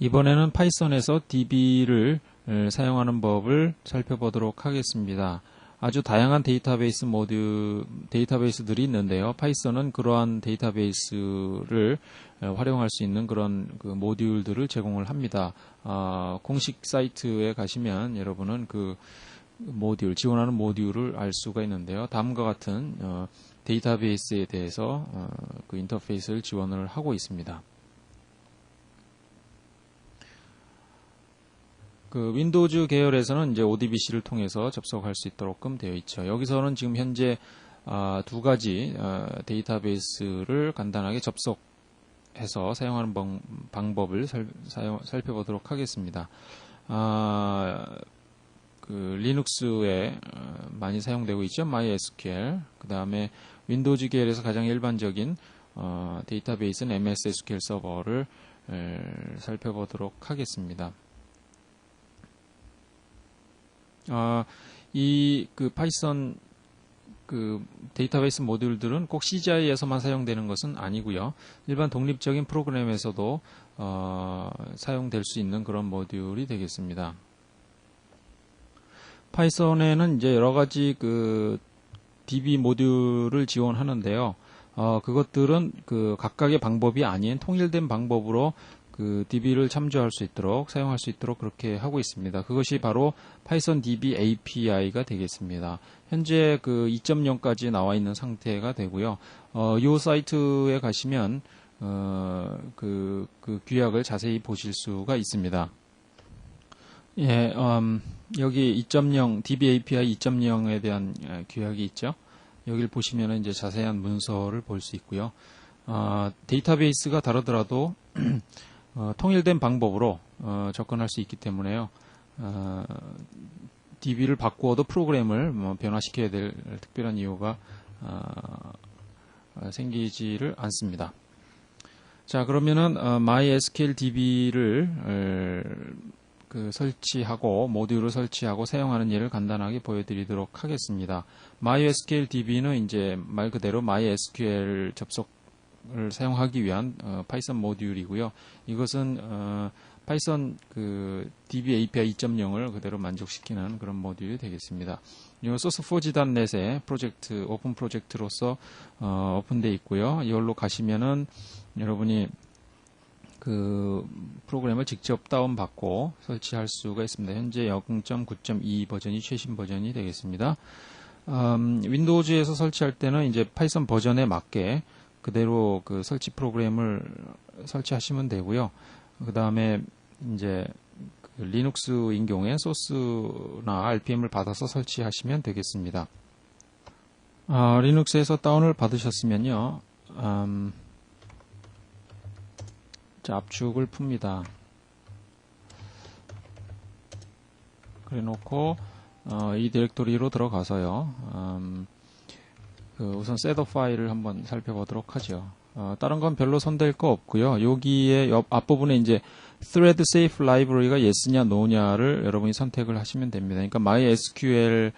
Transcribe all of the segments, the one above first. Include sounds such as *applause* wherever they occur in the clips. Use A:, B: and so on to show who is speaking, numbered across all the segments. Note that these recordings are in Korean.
A: 이번에는 파이썬에서 DB를 사용하는 법을 살펴보도록 하겠습니다. 아주 다양한 데이터베이스 모드 데이터베이스들이 있는데요. 파이썬은 그러한 데이터베이스를 활용할 수 있는 그런 그 모듈들을 제공을 합니다. 아, 공식 사이트에 가시면 여러분은 그 모듈 지원하는 모듈을 알 수가 있는데요. 다음과 같은 어, 데이터베이스에 대해서 어, 그 인터페이스를 지원을 하고 있습니다. 그 윈도우즈 계열에서는 이제 ODBC를 통해서 접속할 수 있도록끔 되어 있죠. 여기서는 지금 현재 아, 두 가지 아, 데이터베이스를 간단하게 접속해서 사용하는 방, 법을 살, 살펴보도록 하겠습니다. 아, 그 리눅스에 어, 많이 사용되고 있죠. MySQL. 그 다음에 윈도우즈 계열에서 가장 일반적인 어, 데이터베이스는 MS SQL 서버를 에, 살펴보도록 하겠습니다. 아, 이그 파이썬 그 데이터베이스 모듈들은 꼭 CGI에서만 사용되는 것은 아니고요. 일반 독립적인 프로그램에서도 어, 사용될 수 있는 그런 모듈이 되겠습니다. 파이썬에는 이제 여러 가지 그 DB 모듈을 지원하는데요. 어, 그것들은 그 각각의 방법이 아닌 통일된 방법으로 그 DB를 참조할 수 있도록 사용할 수 있도록 그렇게 하고 있습니다. 그것이 바로 파이썬 DB API가 되겠습니다. 현재 그 2.0까지 나와 있는 상태가 되고요. 어, 이 사이트에 가시면 어, 그, 그 규약을 자세히 보실 수가 있습니다. 예, 음, 여기 2.0 DB API 2.0에 대한 예, 규약이 있죠. 여기를 보시면 이제 자세한 문서를 볼 수 있고요. 어, 데이터베이스가 다르더라도 *clears throat* 어, 통일된 방법으로 어, 접근할 수 있기 때문에요. 어, DB를 바꾸어도 프로그램을 뭐 변화시켜야 될 특별한 이유가 어, 생기지를 않습니다. 자 그러면은 어, MySQL DB를 그 설치하고 모듈을 설치하고 사용하는 예를 간단하게 보여드리도록 하겠습니다. MySQL DB는 이제 말 그대로 MySQL 접속 을 사용하기 위한 어, 파이썬 모듈이고요. 이것은 어, 파이썬 그 DB API 2.0을 그대로 만족시키는 그런 모듈이 되겠습니다. 이 소스4g.net의 프로젝트 오픈 프로젝트로서 어, 오픈되어 있고요. 이걸로 가시면은 여러분이 그 프로그램을 직접 다운받고 설치할 수가 있습니다. 현재 0.9.2 버전이 최신 버전이 되겠습니다. 음, 윈도우즈에서 설치할 때는 이제 파이썬 버전에 맞게 그대로 그 설치 프로그램을 설치하시면 되고요. 그 다음에 이제 그 리눅스인 경우에 소스나 RPM을 받아서 설치하시면 되겠습니다. 아, 리눅스에서 다운을 받으셨으면요. 음, 자, 압축을 풉니다. 그래 놓고 어, 이 디렉토리로 들어가서요. 음, 그 우선 셋업 파일을 한번 살펴보도록 하죠. 어, 다른 건 별로 손댈 거 없고요. 여기에 옆 앞부분에 이제 thread safe library가 yes냐 no냐를 여러분이 선택을 하시면 됩니다. 그러니까 MySQL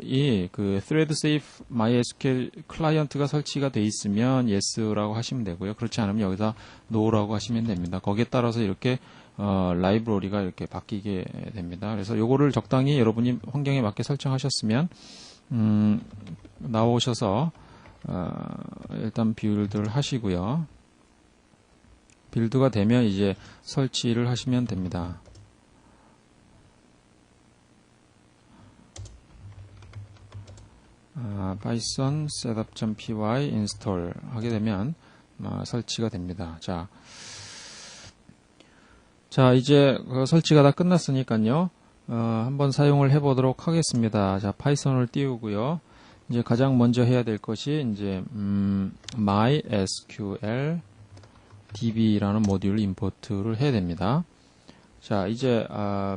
A: 이그 thread safe MySQL 클라이언트가 설치가 돼 있으면 yes라고 하시면 되고요. 그렇지 않으면 여기다 no라고 하시면 됩니다. 거기에 따라서 이렇게 어, 라이브러리가 이렇게 바뀌게 됩니다. 그래서 요거를 적당히 여러분이 환경에 맞게 설정하셨으면 음, 나오셔서 어, 일단 빌드를 하시고요. 빌드가 되면 이제 설치를 하시면 됩니다. 아, python setup.py install 하게 되면 아, 설치가 됩니다. 자, 자 이제 그 설치가 다 끝났으니까요. 어, 한번 사용을 해보도록 하겠습니다. 자, 파이썬을 띄우고요. 이제 가장 먼저 해야 될 것이 이제 음, MySQL DB라는 모듈 임포트를 해야 됩니다. 자, 이제 아,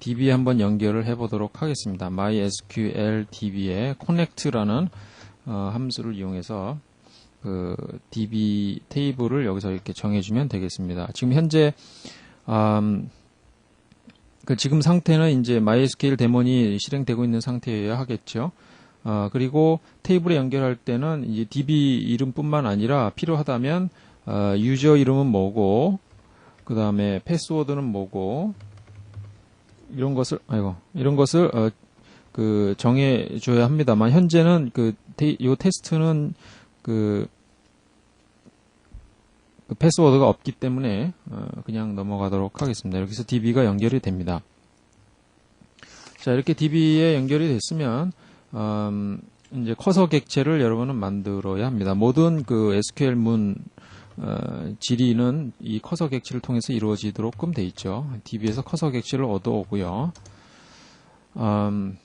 A: DB 한번 연결을 해보도록 하겠습니다. MySQL DB에 connect라는 어, 함수를 이용해서 그 DB 테이블을 여기서 이렇게 정해주면 되겠습니다. 지금 현재 음, 그 지금 상태는 이제 MySQL 데몬이 실행되고 있는 상태여야 하겠죠. 어, 그리고 테이블에 연결할 때는 이제 DB 이름뿐만 아니라 필요하다면 어, 유저 이름은 뭐고 그 다음에 패스워드는 뭐고, 이런 것을, 아이고, 이런 것을, 어, 그, 정해줘야 합니다만, 현재는 그, 테, 요 테스트는 그, 그 패스워드가 없기 때문에, 어, 그냥 넘어가도록 하겠습니다. 여기서 DB가 연결이 됩니다. 자, 이렇게 DB에 연결이 됐으면, 음, 이제 커서 객체를 여러분은 만들어야 합니다. 모든 그 SQL 문 어, 질의는 이 커서 객체를 통해서 이루어지도록끔 돼 있죠. DB에서 커서 객체를 얻어오고요. 음,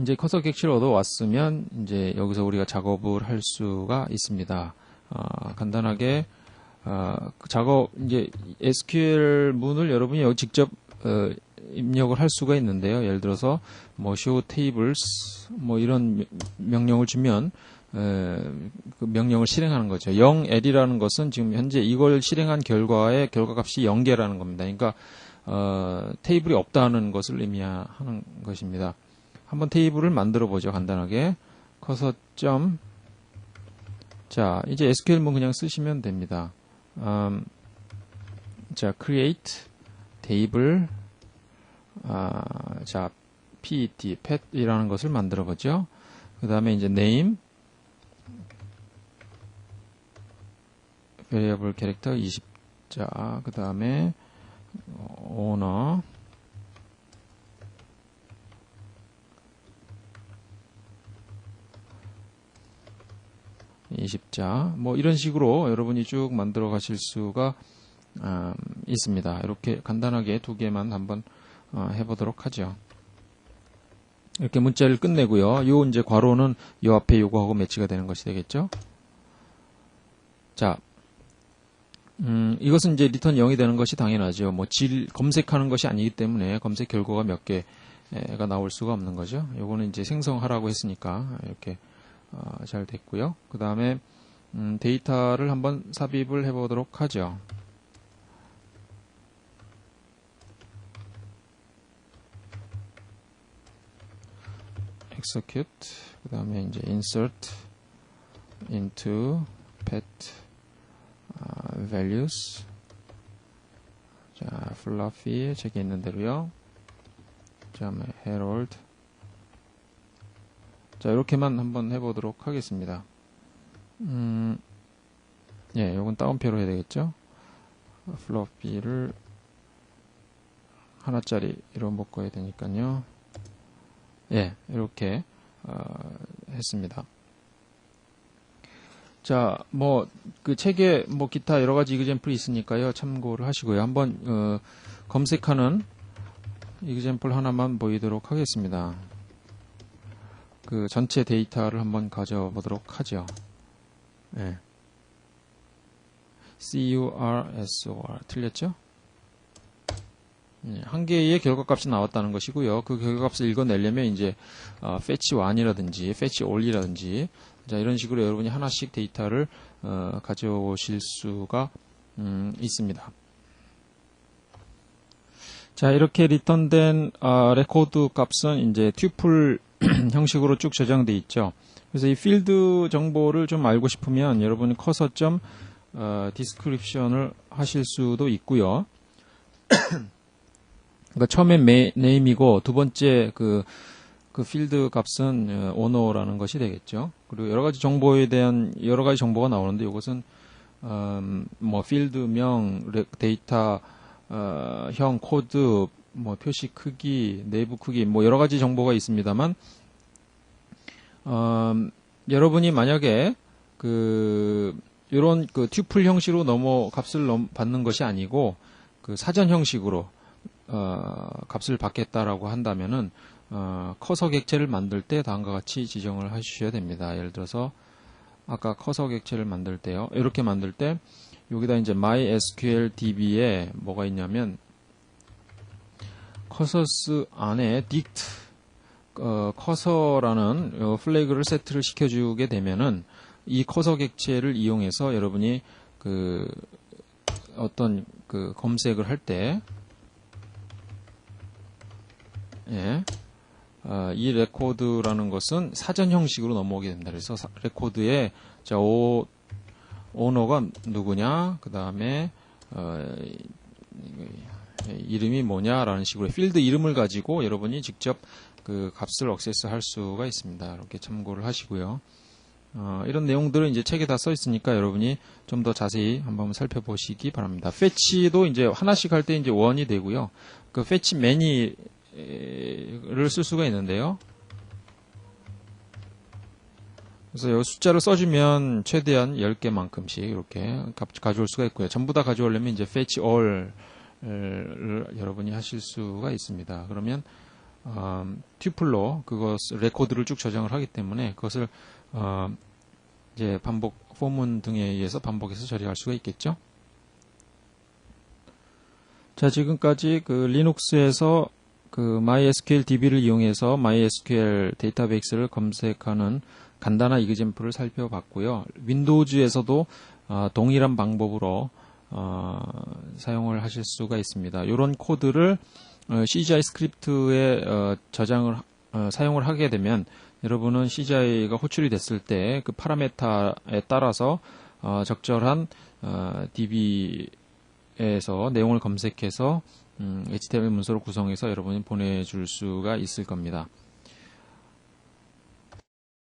A: 이제 커서 객체를 얻어왔으면 이제 여기서 우리가 작업을 할 수가 있습니다. 어, 간단하게 어, 그 작업 이제 SQL 문을 여러분이 여기 직접 어, 입력을 할 수가 있는데요. 예를 들어서 뭐 show tables 뭐 이런 명령을 주면 에, 그 명령을 실행하는 거죠. 0L이라는 것은 지금 현재 이걸 실행한 결과의 결과값이 0개라는 겁니다. 그러니까 어, 테이블이 없다는 것을 의미하는 것입니다. 한번 테이블을 만들어 보죠. 간단하게 커서 점. 자, 이제 SQL문 그냥 쓰시면 됩니다. 음, 자, create table 아, 자, pet, pet이라는 것을 만들어 보죠. 그 다음에 이제 name, variable character 20자, 그 다음에 owner, (20자) 뭐 이런 식으로 여러분이 쭉 만들어 가실 수가 음, 있습니다. 이렇게 간단하게 두 개만 한번 어, 해보도록 하죠. 이렇게 문자를 끝내고요. 요 이제 괄호는 요 앞에 요거하고 매치가 되는 것이 되겠죠. 자, 음, 이것은 이제 리턴 0이 되는 것이 당연하죠. 뭐 질 검색하는 것이 아니기 때문에 검색 결과가 몇 개가 나올 수가 없는 거죠. 요거는 이제 생성하라고 했으니까 이렇게 어, 잘 됐고요. 그 다음에 음, 데이터를 한번 삽입을 해보도록 하죠. execute 그 다음에 이제 insert into pet uh, values 자 fluffy 저기 있는 대로요 그 다음에 herald 자 이렇게만 한번 해보도록 하겠습니다 음, 예 요건 다운표로 해야 되겠죠 플러피를 하나짜리로 묶어야 되니까요 예, 이렇게 어, 했습니다. 자, 뭐 그 책에 뭐 기타 여러 가지 이그젠플이 있으니까요. 참고를 하시고요. 한번 어, 검색하는 이그젠플 하나만 보이도록 하겠습니다. 그 전체 데이터를 한번 가져보도록 하죠. 예. CURSOR 틀렸죠? 예, 한 개의 결과값이 나왔다는 것이고요. 그 결과값을 읽어내려면 이제 어, fetch 1이라든지 fetch all이라든지 자, 이런 식으로 여러분이 하나씩 데이터를 어, 가져오실 수가 음, 있습니다. 자, 이렇게 리턴된 어, 레코드 값은 이제 튜플 *clears throat* 형식으로 쭉 저장돼 있죠. 그래서 이 필드 정보를 좀 알고 싶으면 여러분이 커서 점 어, 디스크립션을 하실 수도 있고요. *clears throat* 그러니까 처음엔 메, 네임이고 두 번째 그, 그 필드 값은 오너라는 것이 되겠죠. 그리고 여러 가지 정보에 대한 여러 가지 정보가 나오는데 이것은 음, 뭐 필드명, 데이터 어, 형, 코드, 뭐 표시 크기, 내부 크기, 뭐 여러 가지 정보가 있습니다만 음, 여러분이 만약에 그 이런 그 튜플 형식으로 넘어 값을 넘, 받는 것이 아니고 그 사전 형식으로 어, 값을 받겠다라고 한다면은 어, 커서 객체를 만들 때 다음과 같이 지정을 하셔야 됩니다. 예를 들어서 아까 커서 객체를 만들 때요. 이렇게 만들 때 여기다 이제 MySQL DB에 뭐가 있냐면 커서스 안에 dict 어, 커서라는 어, 플래그를 세트를 시켜주게 되면은 이 커서 객체를 이용해서 여러분이 그 어떤 그 검색을 할 때 예. 어, 이 레코드라는 것은 사전 형식으로 넘어오게 된다. 그래서 사, 레코드에 자, 오, 오너가 누구냐, 그 다음에 어, 이- 이름이 뭐냐라는 식으로 필드 이름을 가지고 여러분이 직접 그 값을 액세스 할 수가 있습니다. 이렇게 참고를 하시고요. 어, 이런 내용들은 이제 책에 다 써 있으니까 여러분이 좀 더 자세히 한번 살펴보시기 바랍니다. 패치도 이제 하나씩 할 때 이제 원이 되고요. 그 패치 매니를 쓸 수가 있는데요. 그래서 이 숫자를 써주면 최대한 10개만큼씩 이렇게 가- 가져올 수가 있고요. 전부 다 가져오려면 이제 fetch all을 여러분이 하실 수가 있습니다. 그러면 음, 튜플로 그것 레코드를 쭉 저장을 하기 때문에 그것을 어, 이제 반복 포문 등에 의해서 반복해서 처리할 수가 있겠죠. 자 지금까지 그 리눅스에서 그 MySQL DB를 이용해서 MySQL 데이터베이스를 검색하는 간단한 이그젠플을 살펴봤고요. 윈도우즈에서도 어, 동일한 방법으로 어, 사용을 하실 수가 있습니다. 이런 코드를 어, CGI 스크립트에 어, 저장을 하- 어, 사용을 하게 되면 여러분은 CGI가 호출이 됐을 때 그 파라메타에 따라서 어, 적절한 어, DB에서 내용을 검색해서 음, HTML 문서로 구성해서 여러분이 보내줄 수가 있을 겁니다.